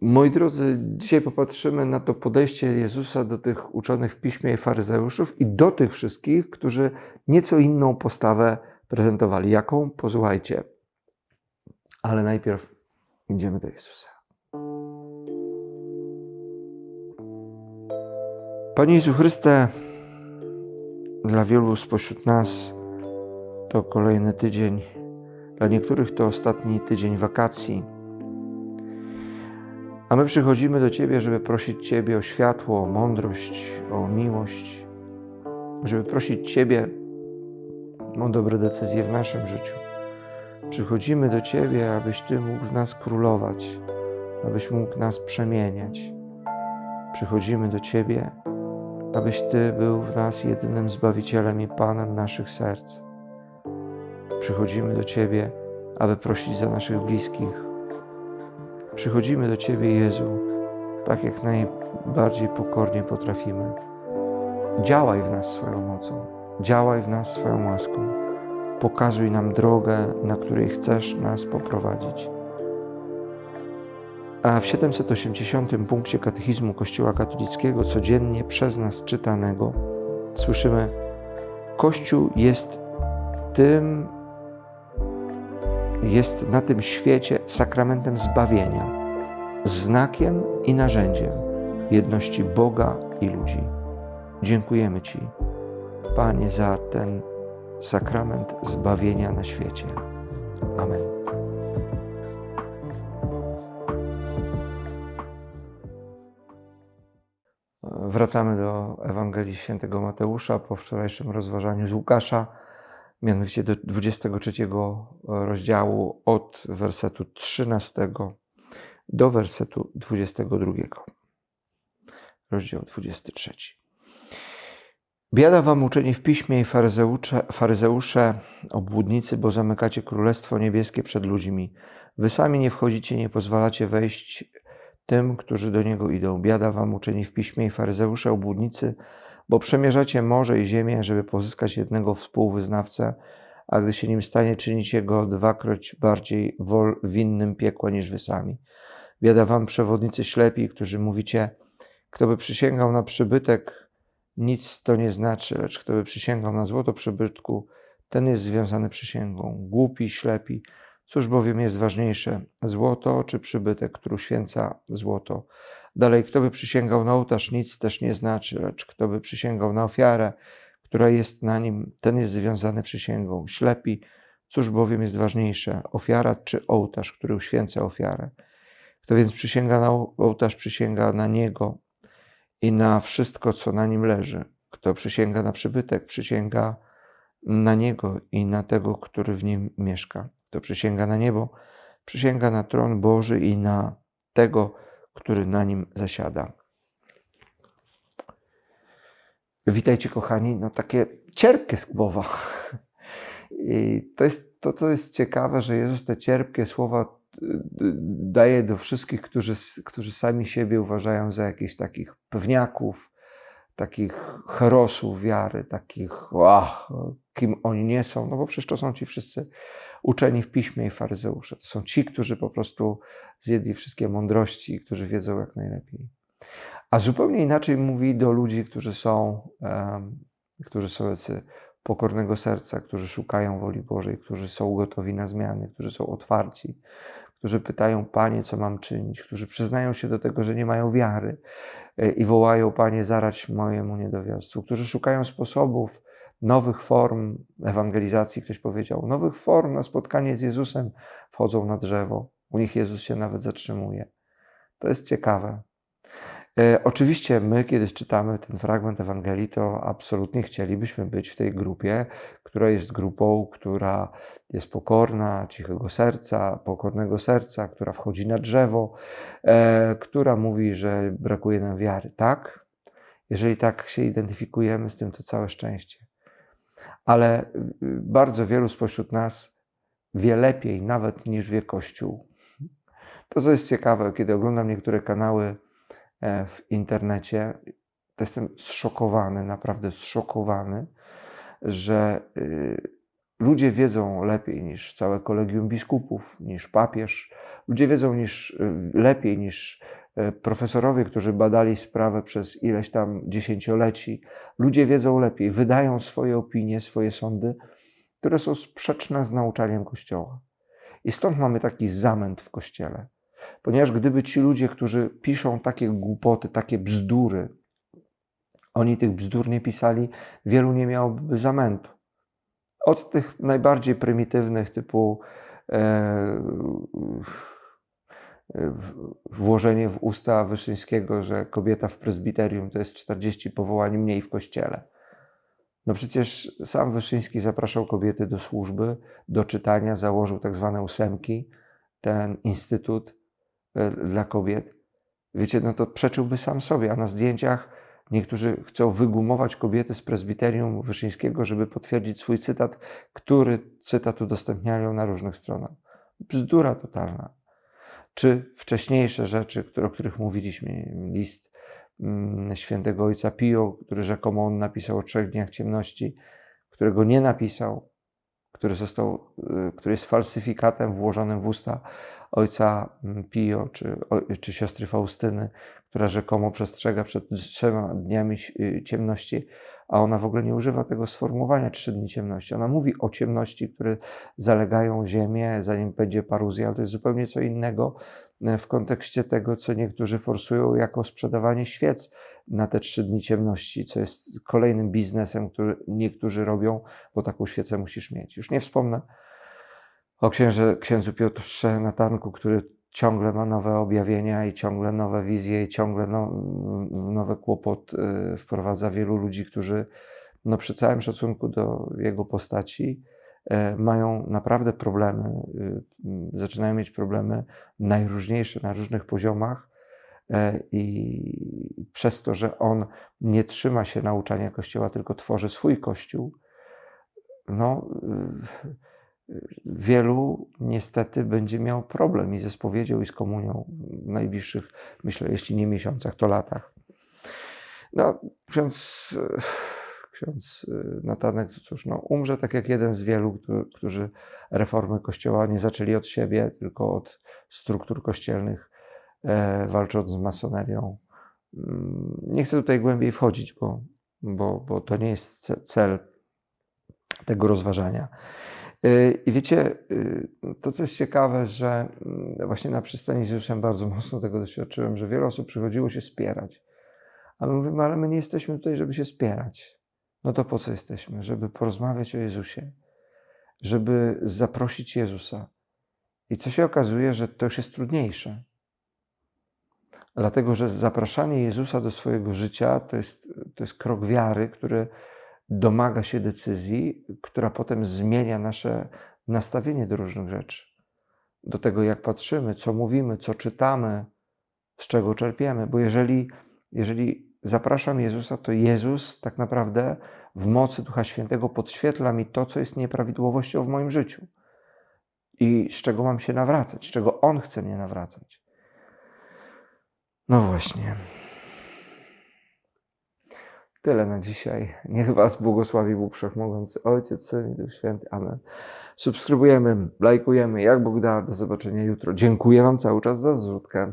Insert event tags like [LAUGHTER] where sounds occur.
Moi drodzy, dzisiaj popatrzymy na to podejście Jezusa do tych uczonych w piśmie i faryzeuszów i do tych wszystkich, którzy nieco inną postawę prezentowali. Jaką? Posłuchajcie. Ale najpierw idziemy do Jezusa. Panie Jezu Chryste, dla wielu spośród nas to kolejny tydzień, dla niektórych to ostatni tydzień wakacji. A my przychodzimy do Ciebie, żeby prosić Ciebie o światło, o mądrość, o miłość, żeby prosić Ciebie o dobre decyzje w naszym życiu. Przychodzimy do Ciebie, abyś Ty mógł w nas królować, abyś mógł nas przemieniać. Przychodzimy do Ciebie, abyś Ty był w nas jedynym Zbawicielem i Panem naszych serc. Przychodzimy do Ciebie, aby prosić za naszych bliskich. Przychodzimy do Ciebie, Jezu, tak jak najbardziej pokornie potrafimy. Działaj w nas swoją mocą, działaj w nas swoją łaską. Pokazuj nam drogę, na której chcesz nas poprowadzić. A w 780 punkcie katechizmu Kościoła katolickiego, codziennie przez nas czytanego, słyszymy: Kościół jest tym, jest na tym świecie sakramentem zbawienia, znakiem i narzędziem jedności Boga i ludzi. Dziękujemy Ci, Panie, za ten sakrament zbawienia na świecie. Amen. Wracamy do Ewangelii Świętego Mateusza po wczorajszym rozważaniu z Łukasza, mianowicie do 23 rozdziału od wersetu 13 do wersetu 22. Rozdział 23. Biada wam uczeni w piśmie i faryzeusze, faryzeusze, obłudnicy, bo zamykacie królestwo niebieskie przed ludźmi. Wy sami nie wchodzicie, nie pozwalacie wejść tym, którzy do niego idą. Biada wam uczeni w piśmie i faryzeusze, obłudnicy, bo przemierzacie morze i ziemię, żeby pozyskać jednego współwyznawcę, a gdy się nim stanie, czynicie go dwakroć bardziej wol, winnym piekła niż wy sami. Biada wam przewodnicy ślepi, którzy mówicie, kto by przysięgał na przybytek, nic to nie znaczy, lecz kto by przysięgał na złoto przybytku, ten jest związany przysięgą. Głupi, ślepi, cóż bowiem jest ważniejsze, złoto czy przybytek, który uświęca złoto? Dalej, kto by przysięgał na ołtarz, nic też nie znaczy, lecz kto by przysięgał na ofiarę, która jest na nim, ten jest związany przysięgą. Ślepi, cóż bowiem jest ważniejsze, ofiara czy ołtarz, który uświęca ofiarę? Kto więc przysięga na ołtarz, przysięga na niego i na wszystko, co na nim leży. Kto przysięga na przybytek, przysięga na niego i na tego, który w nim mieszka. Kto przysięga na niebo, przysięga na tron Boży i na tego, który na nim zasiada. Witajcie, kochani. No takie cierpkie słowa. I to jest to, co jest ciekawe, że Jezus te cierpkie słowa daje do wszystkich, którzy, którzy sami siebie uważają za jakichś takich pewniaków, takich herosów wiary, takich, ach, kim oni nie są, no bo przecież to są ci wszyscy uczeni w piśmie i faryzeusze. To są ci, którzy po prostu zjedli wszystkie mądrości, którzy wiedzą jak najlepiej. A zupełnie inaczej mówi do ludzi, którzy są, um, którzy są jacy pokornego serca, którzy szukają woli Bożej, którzy są gotowi na zmiany, którzy są otwarci, którzy pytają Panie, co mam czynić, którzy przyznają się do tego, że nie mają wiary i wołają Panie, zarać mojemu niedowiarstwu, którzy szukają sposobów, nowych form ewangelizacji, ktoś powiedział, nowych form na spotkanie z Jezusem, wchodzą na drzewo. U nich Jezus się nawet zatrzymuje. To jest ciekawe. E, oczywiście my, kiedy czytamy ten fragment Ewangelii, to absolutnie chcielibyśmy być w tej grupie, która jest grupą, która jest pokorna, cichego serca, pokornego serca, która wchodzi na drzewo, e, która mówi, że brakuje nam wiary. Tak? Jeżeli tak się identyfikujemy z tym, to całe szczęście. Ale y, bardzo wielu spośród nas wie lepiej nawet niż wie Kościół. To, co jest ciekawe, kiedy oglądam niektóre kanały e, w internecie, to jestem zszokowany, naprawdę zszokowany, że y, ludzie wiedzą lepiej niż całe kolegium biskupów, niż papież. Ludzie wiedzą niż, y, lepiej niż profesorowie, którzy badali sprawę przez ileś tam dziesięcioleci, ludzie wiedzą lepiej, wydają swoje opinie, swoje sądy, które są sprzeczne z nauczaniem Kościoła. I stąd mamy taki zamęt w Kościele. Ponieważ gdyby ci ludzie, którzy piszą takie głupoty, takie bzdury, oni tych bzdur nie pisali, wielu nie miałoby zamętu. Od tych najbardziej prymitywnych, typu e, włożenie w usta Wyszyńskiego, że kobieta w prezbiterium to jest 40 powołań mniej w kościele. No przecież sam Wyszyński zapraszał kobiety do służby, do czytania, założył tak zwane ósemki, ten instytut e, dla kobiet. Wiecie, no to przeczyłby sam sobie, a na zdjęciach niektórzy chcą wygumować kobiety z prezbiterium Wyszyńskiego, żeby potwierdzić swój cytat, który cytat udostępniają na różnych stronach. Bzdura totalna. Czy wcześniejsze rzeczy, o których mówiliśmy, list mm, świętego ojca Pio, który rzekomo on napisał o trzech dniach ciemności, którego nie napisał, który został, y, który jest falsyfikatem włożonym w usta ojca mm, Pio czy, czy siostry Faustyny, która rzekomo przestrzega przed trzema dniami y, ciemności, a ona w ogóle nie używa tego sformułowania trzy dni ciemności. Ona mówi o ciemności, które zalegają ziemię, zanim będzie paruzja, ale to jest zupełnie co innego e, w kontekście tego, co niektórzy forsują jako sprzedawanie świec na te trzy dni ciemności, co jest kolejnym biznesem, który niektórzy robią, bo taką świecę musisz mieć. Już nie wspomnę o księże, księdzu Piotrze Natanku, który ciągle ma nowe objawienia i ciągle nowe wizje i ciągle no, nowe kłopot y, wprowadza wielu ludzi, którzy no, przy całym szacunku do jego postaci e, mają naprawdę problemy, y, zaczynają mieć problemy najróżniejsze na różnych poziomach i przez to, że on nie trzyma się nauczania Kościoła, tylko tworzy swój Kościół, no y, wielu niestety będzie miał problem i ze spowiedzią, i z komunią w najbliższych, myślę, jeśli nie miesiącach, to latach. No, ksiądz, ksiądz Natanek, cóż, no, umrze tak jak jeden z wielu, którzy reformy Kościoła nie zaczęli od siebie, tylko od struktur kościelnych, e, walcząc z masonerią. Mm, nie chcę tutaj głębiej wchodzić, bo, bo, bo to nie jest cel tego rozważania. Y, I wiecie, y, to co jest ciekawe, że mm, właśnie na przystani z Jezusem bardzo [LAUGHS] mocno tego doświadczyłem, że wiele osób przychodziło się spierać. A my mówimy, ale my nie jesteśmy tutaj, żeby się spierać. No to po co jesteśmy? Żeby porozmawiać o Jezusie, żeby zaprosić Jezusa. I co się okazuje, że to już jest trudniejsze. Dlatego, że zapraszanie Jezusa do swojego życia to jest, to jest krok wiary, który domaga się decyzji, która potem zmienia nasze nastawienie do różnych rzeczy. Do tego, jak patrzymy, co mówimy, co czytamy, z czego czerpiemy. Bo jeżeli, jeżeli zapraszam Jezusa, to Jezus tak naprawdę w mocy Ducha Świętego podświetla mi to, co jest nieprawidłowością w moim życiu i z czego mam się nawracać, z czego On chce mnie nawracać. No właśnie. Tyle na dzisiaj. Niech Was błogosławi Bóg Wszechmogący, Ojciec, Syn i Duch Święty. Amen. Subskrybujemy, lajkujemy, jak Bóg da. Do zobaczenia jutro. Dziękuję Wam cały czas za zrzutkę.